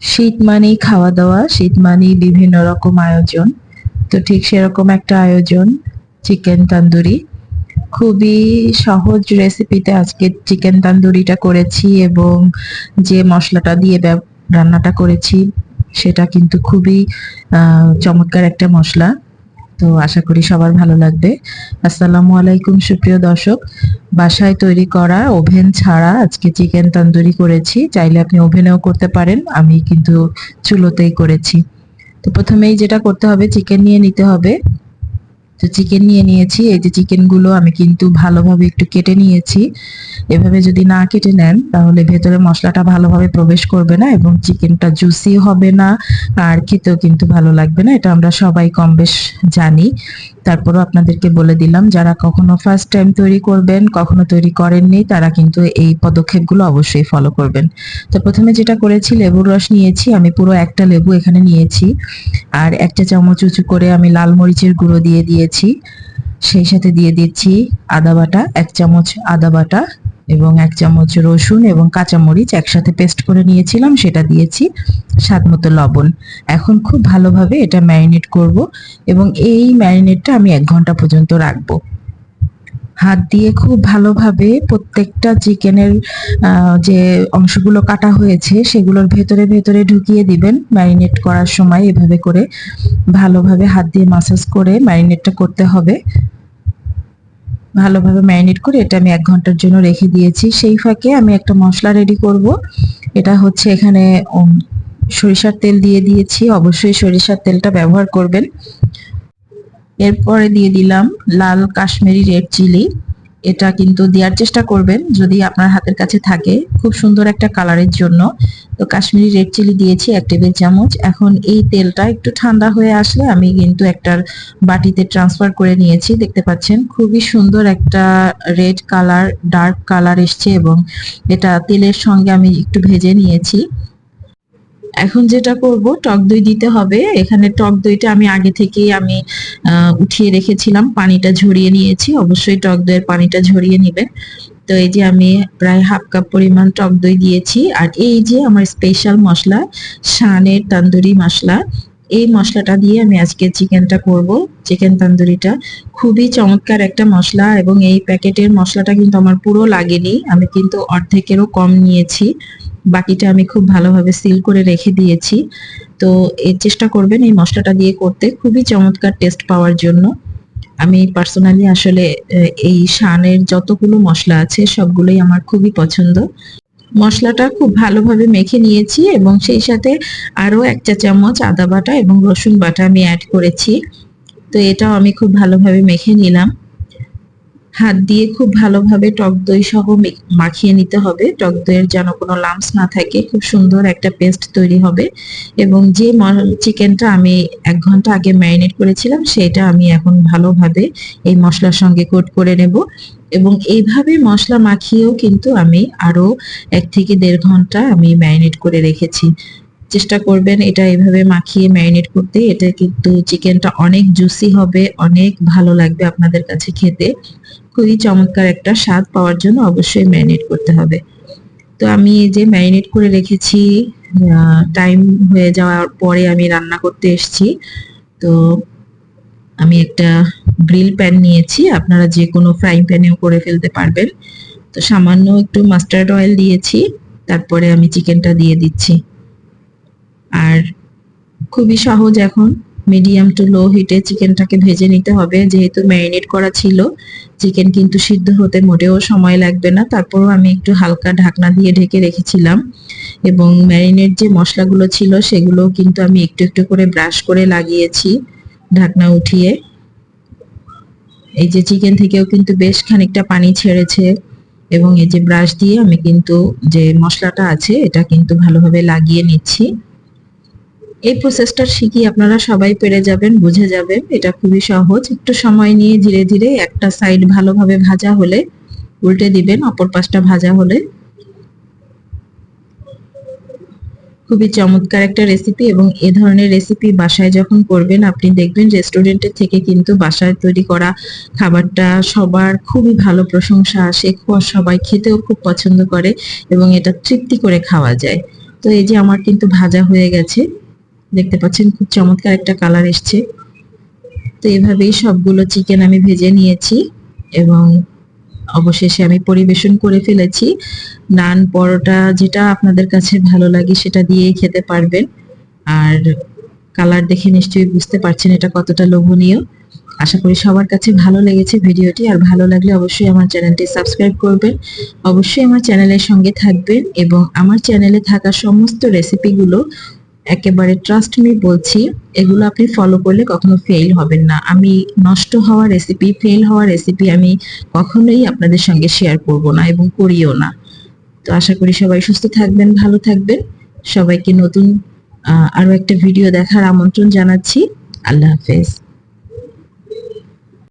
শীত মানেই খাওয়া দাওয়া, শীত মানেই বিভিন্ন রকম আয়োজন। তো ঠিক সেরকম একটা আয়োজন, চিকেন তান্দুরি। খুবই সহজ রেসিপিতে আজকে চিকেন তান্দুরিটা করেছি এবং যে মশলাটা দিয়ে রান্নাটা করেছি, সেটা কিন্তু খুবই চমৎকার একটা মশলা। তো আশা করি সবার ভালো লাগবে। আসসালামু আলাইকুম, সুপ্রিয় দর্শক। বাসায় তৈরি করা ওভেন ছাড়া আজকে চিকেন তন্দুরি করেছি। চাইলে আপনি ওভেনেও করতে পারেন, আমি কিন্তু চুলোতেই করেছি। তো প্রথমেই যেটা করতে হবে, চিকেন নিয়ে নিতে হবে। তো চিকেন নিয়ে নিয়েছি। এই যে চিকেনগুলো আমি কিন্তু ভালোভাবে একটু কেটে নিয়েছি। এভাবে যদি না কেটে নেন, তাহলে ভেতরে মশলাটা ভালোভাবে প্রবেশ করবে না এবং চিকেনটা জুসি হবে না। আর খেতেও কিন্তু ভালো লাগবে না। এটা আমরা সবাই কম বেশ জানি। তারপরও আপনাদেরকে বলে দিলাম, যারা কখনো ফার্স্ট টাইম তৈরি করবেন, কখনো তৈরি করেননি, তারা কিন্তু এই পদক্ষেপগুলো অবশ্যই ফলো করবেন। তো প্রথমে যেটা করেছি, লেবুর রস নিয়েছি, আমি পুরো একটা লেবু এখানে নিয়েছি, আর একটা চামচ উঁচু করে আমি লাল মরিচের গুঁড়ো দিয়ে দিয়েছি, সেই সাথে দিয়ে দিচ্ছি আদা বাটা, এক চামচ আদা বাটা এবং এক চামচ রসুন এবং কাঁচামরিচ একসাথে পেস্ট করে নিয়েছিলাম, সেটা দিয়েছি স্বাদ মতো লবণ। এখন খুব ভালোভাবে এটা ম্যারিনেট করব এবং এই ম্যারিনেটটা আমি এক ঘণ্টা পর্যন্ত রাখব। হাত দিয়ে খুব ভালোভাবে প্রত্যেকটা চিকেনের যে অংশগুলো কাটা হয়েছে সেগুলোর ভেতরে ভেতরে ঢুকিয়ে দিবেন ম্যারিনেট করার সময়। এভাবে করে ভালোভাবে হাত দিয়ে মাসাজ করে ম্যারিনেটটা করতে হবে। ভালোভাবে ম্যারিনেট করে এটা আমি এক ঘণ্টার জন্য রেখে দিয়েছি। সেই ফাঁকে আমি একটা মশলা রেডি করব। এটা হচ্ছে এখানে সরিষার তেল দিয়ে দিয়েছি। অবশ্যই সরিষার তেলটা ব্যবহার করবেন। এরপরে দিয়ে দিলাম লাল কাশ্মীরি রেড চিলি। এটা কিন্তু দেওয়ার চেষ্টা করবেন যদি আপনার হাতের কাছে থাকে খুব সুন্দর একটা কালারের জন্য। তো কাশ্মীরি রেড চিলি দিয়েছি এক টেবিল চামচ। এখন এই তেলটা একটু ঠান্ডা হয়ে আসলে আমি কিন্তু একটা বাটিতে ট্রান্সফার করে নিয়েছি। দেখতে পাচ্ছেন, খুবই সুন্দর একটা রেড কালার, ডার্ক কালার এসছে এবং এটা তেলের সঙ্গে আমি একটু ভেজে নিয়েছি। এখন যেটা করব, টক দই দিতে হবে। এখানে টক দইটা আমি আগে থেকেই আমি উঠিয়ে রেখেছিলাম। পানিটা ঝরিয়ে নিয়েছি। অবশ্যই টক দইয়ের পানিটা ঝরিয়ে নেবেন। তো এই যে আমি প্রায় হাফ কাপ পরিমাণ টক দই দিয়েছি। আর এই যে আমার স্পেশাল মশলা, শানের তান্দুরি মশলা, এই মশলাটা দিয়ে আমি আজকে চিকেনটা করব। চিকেন তান্দুরিটা খুবই চমৎকার একটা মশলা এবং এই প্যাকেটের মশলাটা কিন্তু আমার পুরো লাগেনি। আমি কিন্তু অর্ধেকেরও কম নিয়েছি। বাকিটা আমি খুব ভালোভাবে সিল করে রেখে দিয়েছি। তো এর চেষ্টা করবেন এই মশলাটা দিয়ে করতে। খুবই চমৎকার টেস্ট পাওয়ার জন্য। আমি পার্সোনালি আসলে এই শানের যতগুলো মশলা আছে, সবগুলোই আমার খুবই পছন্দ। মশলাটা খুব ভালোভাবে মেখে নিয়েছি এবং সেই সাথে আরও এক চা চামচ আদা বাটা এবং রসুন বাটা আমি অ্যাড করেছি। তো এটাও আমি খুব ভালোভাবে মেখে নিলাম। হাত দিয়ে খুব ভালোভাবে টক দই সহ মাখিয়ে নিতে হবে। টক দইয়ের যেন কোনো লাম্পস না থাকে, খুব সুন্দর একটা পেস্ট তৈরি হবে। এবং যে চিকেনটা আমি এক ঘণ্টা আগে ম্যারিনেট করেছিলাম, সেটা আমি এখন ভালোভাবে এই মশলার সঙ্গে কোট করে নেব। এবং এইভাবে মশলা মাখিয়েও কিন্তু আমি আরও এক থেকে দেড় ঘণ্টা আমি ম্যারিনেট করে রেখেছি। চেষ্টা করবেন এটা এভাবে মাখিয়ে ম্যারিনেট করতে। এটা কিন্তু চিকেনটা অনেক জুসি হবে, অনেক ভালো লাগবে আপনাদের কাছে খেতে। খুবই চমৎকার একটা স্বাদ পাওয়ার জন্য অবশ্যই ম্যারিনেট করতে হবে। তো আমি এই যে ম্যারিনেট করে রেখেছি টাইম হয়ে যাওয়ার পরে আমি রান্না করতে এসেছি। তো আমি একটা গ্রিল প্যান নিয়েছি, আপনারা যে কোনো ফ্রাইং প্যানেও করে ফেলতে পারবেন। তো সামান্য একটু মাস্টার্ড অয়েল দিয়েছি, তারপরে আমি চিকেনটা দিয়ে দিচ্ছি। আর খুবই সহজ এখন। মিডিয়াম টু লো হিটে চিকেনটাকে ভেজে নিতে হবে। যেহেতু ম্যারিনেট করা ছিল, চিকেন কিন্তু সিদ্ধ হতে মোটেও সময় লাগবে না। তারপরও আমি একটু হালকা ঢাকনা দিয়ে ঢেকে রেখেছিলাম। এবং ম্যারিনেট যে মশলাগুলো ছিল, সেগুলো কিন্তু আমি একটু একটু করে ব্রাশ করে লাগিয়েছি ঢাকনা উঠিয়ে। এই যে চিকেন থেকেও কিন্তু বেশ খানিকটা পানি ছেড়েছে এবং এই যে ব্রাশ দিয়ে আমি কিন্তু যে মশলাটা আছে, এটা কিন্তু ভালোভাবে লাগিয়ে নিচ্ছি। এই প্রসেসটা শিখি আপনারা সবাই পেরে যাবেন, বুঝে যাবেন। এটা খুবই সহজ। একটু সময় নিয়ে ধীরে ধীরে একটা সাইড ভালোভাবে ভাজা হলে, উল্টে দিবেন, অপর পাশটা ভাজা হলে। খুবই চমৎকার একটা রেসিপি এবং এ ধরনের রেসিপি বাসায় যখন করবেন, আপনি দেখবেন রেস্টুরেন্টের থেকে কিন্তু বাসায় তৈরি করা খাবারটা সবার খুবই ভালো প্রশংসা আসে সবাই খেতেও খুব পছন্দ করে এবং এটা তৃপ্তি করে খাওয়া যায়। তো এই যে আমার কিন্তু ভাজা হয়ে গেছে। দেখতে পাচ্ছেন, খুব চমৎকার একটা কালার এসছে। তো এভাবেই সবগুলো চিকেন আমি ভেজে নিয়েছি এবং অবশেষে আমি পরিবেশন করে ফেলেছি। নান পরোটা যেটা আপনাদের কাছে ভালো লাগে সেটা দিয়েই খেতে পারবেন। আর কালার দেখে নিশ্চয়ই বুঝতে পারছেন এটা কতটা লোভনীয়। আশা করি সবার কাছে ভালো লেগেছে ভিডিওটি। আর ভালো লাগলে অবশ্যই আমার চ্যানেলটি সাবস্ক্রাইব করবেন। অবশ্যই আমার চ্যানেলের সঙ্গে থাকবেন এবং আমার চ্যানেলে থাকা সমস্ত রেসিপিগুলো একেবারে ট্রাস্ট মি বলছি, এগুলো আপনি ফলো করলে কখনো ফেল হবেন না। আমি নষ্ট হওয়া রেসিপি ফেল হওয়া রেসিপি আমি কখনোই আপনাদের সঙ্গে শেয়ার করব না এবং করিও না। তো আশা করি সবাই সুস্থ থাকবেন, ভালো থাকবেন। সবাইকে নতুন আরও আরও একটা ভিডিও দেখার আমন্ত্রণ জানাচ্ছি। আল্লাহ হাফেজ।